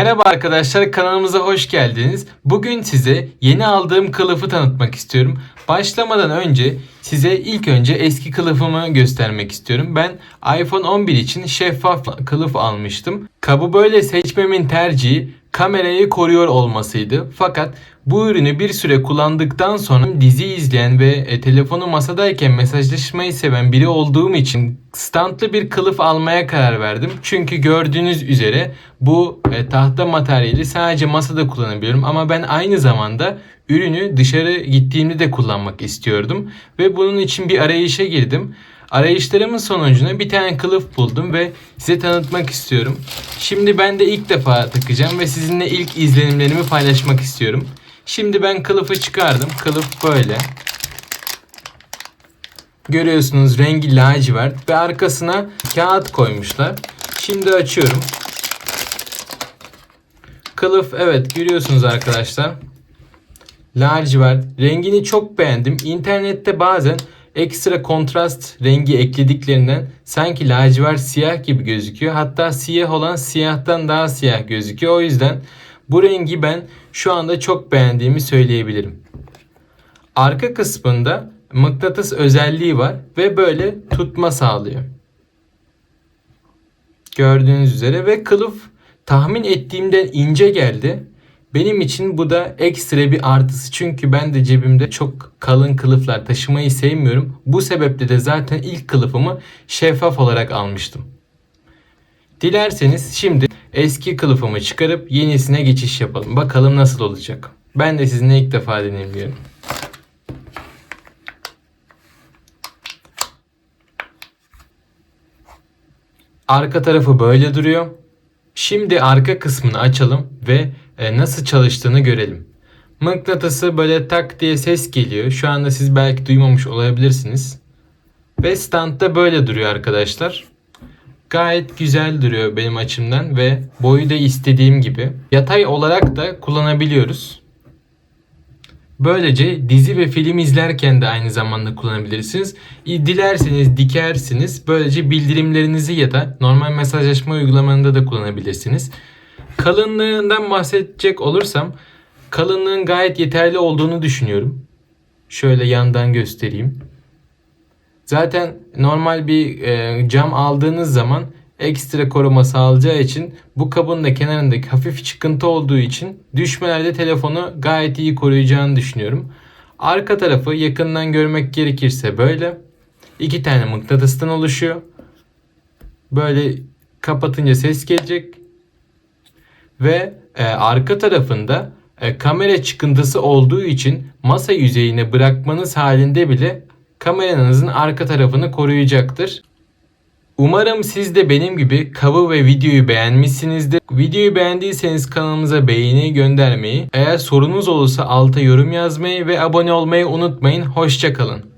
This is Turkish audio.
Merhaba arkadaşlar kanalımıza hoş geldiniz. Bugün size yeni aldığım kılıfı tanıtmak istiyorum. Başlamadan önce size ilk önce eski kılıfımı göstermek istiyorum. Ben iPhone 11 için şeffaf kılıf almıştım. Kabı böyle seçmemin tercihi kamerayı koruyor olmasıydı. Fakat bu ürünü bir süre kullandıktan sonra dizi izleyen ve e, telefonu masadayken mesajlaşmayı seven biri olduğum için standlı bir kılıf almaya karar verdim. Çünkü gördüğünüz üzere bu e, tahta materyali sadece masada kullanabiliyorum ama ben aynı zamanda ürünü dışarı gittiğimde de kullanmak istiyordum ve bunun için bir arayışa girdim. Arayışlarımın sonucunda bir tane kılıf buldum ve size tanıtmak istiyorum. Şimdi ben de ilk defa takacağım ve sizinle ilk izlenimlerimi paylaşmak istiyorum. Şimdi ben kılıfı çıkardım. Kılıf böyle. Görüyorsunuz rengi lacivert ve arkasına kağıt koymuşlar. Şimdi açıyorum. Kılıf evet görüyorsunuz arkadaşlar. Lacivert. Rengini çok beğendim. İnternette bazen ekstra kontrast rengi eklediklerinden sanki lacivert siyah gibi gözüküyor. Hatta siyah olan siyahtan daha siyah gözüküyor. O yüzden bu rengi ben şu anda çok beğendiğimi söyleyebilirim. Arka kısmında mıknatıs özelliği var ve böyle tutma sağlıyor. Gördüğünüz üzere ve kılıf tahmin ettiğimden ince geldi. Benim için bu da ekstra bir artısı çünkü ben de cebimde çok kalın kılıflar taşımayı sevmiyorum. Bu sebeple de zaten ilk kılıfımı şeffaf olarak almıştım. Dilerseniz şimdi eski kılıfımı çıkarıp yenisine geçiş yapalım. Bakalım nasıl olacak. Ben de sizinle ilk defa deneyimliyorum. Arka tarafı böyle duruyor. Şimdi arka kısmını açalım ve e, nasıl çalıştığını görelim. Mıknatısı böyle tak diye ses geliyor. Şu anda siz belki duymamış olabilirsiniz. Ve standta böyle duruyor arkadaşlar. Gayet güzel duruyor benim açımdan ve boyu da istediğim gibi. Yatay olarak da kullanabiliyoruz. Böylece dizi ve film izlerken de aynı zamanda kullanabilirsiniz. Dilerseniz dikersiniz. Böylece bildirimlerinizi ya da normal mesajlaşma uygulamalarında da kullanabilirsiniz. Kalınlığından bahsedecek olursam kalınlığın gayet yeterli olduğunu düşünüyorum. Şöyle yandan göstereyim. Zaten normal bir e, cam aldığınız zaman ekstra koruma sağlayacağı için bu kabın da kenarındaki hafif çıkıntı olduğu için düşmelerde telefonu gayet iyi koruyacağını düşünüyorum. Arka tarafı yakından görmek gerekirse böyle. iki tane mıknatıstan oluşuyor. Böyle kapatınca ses gelecek. Ve e, arka tarafında e, kamera çıkıntısı olduğu için masa yüzeyine bırakmanız halinde bile kameranızın arka tarafını koruyacaktır. Umarım siz de benim gibi kabı ve videoyu beğenmişsinizdir. Videoyu beğendiyseniz kanalımıza beğeni göndermeyi, eğer sorunuz olursa alta yorum yazmayı ve abone olmayı unutmayın. Hoşçakalın.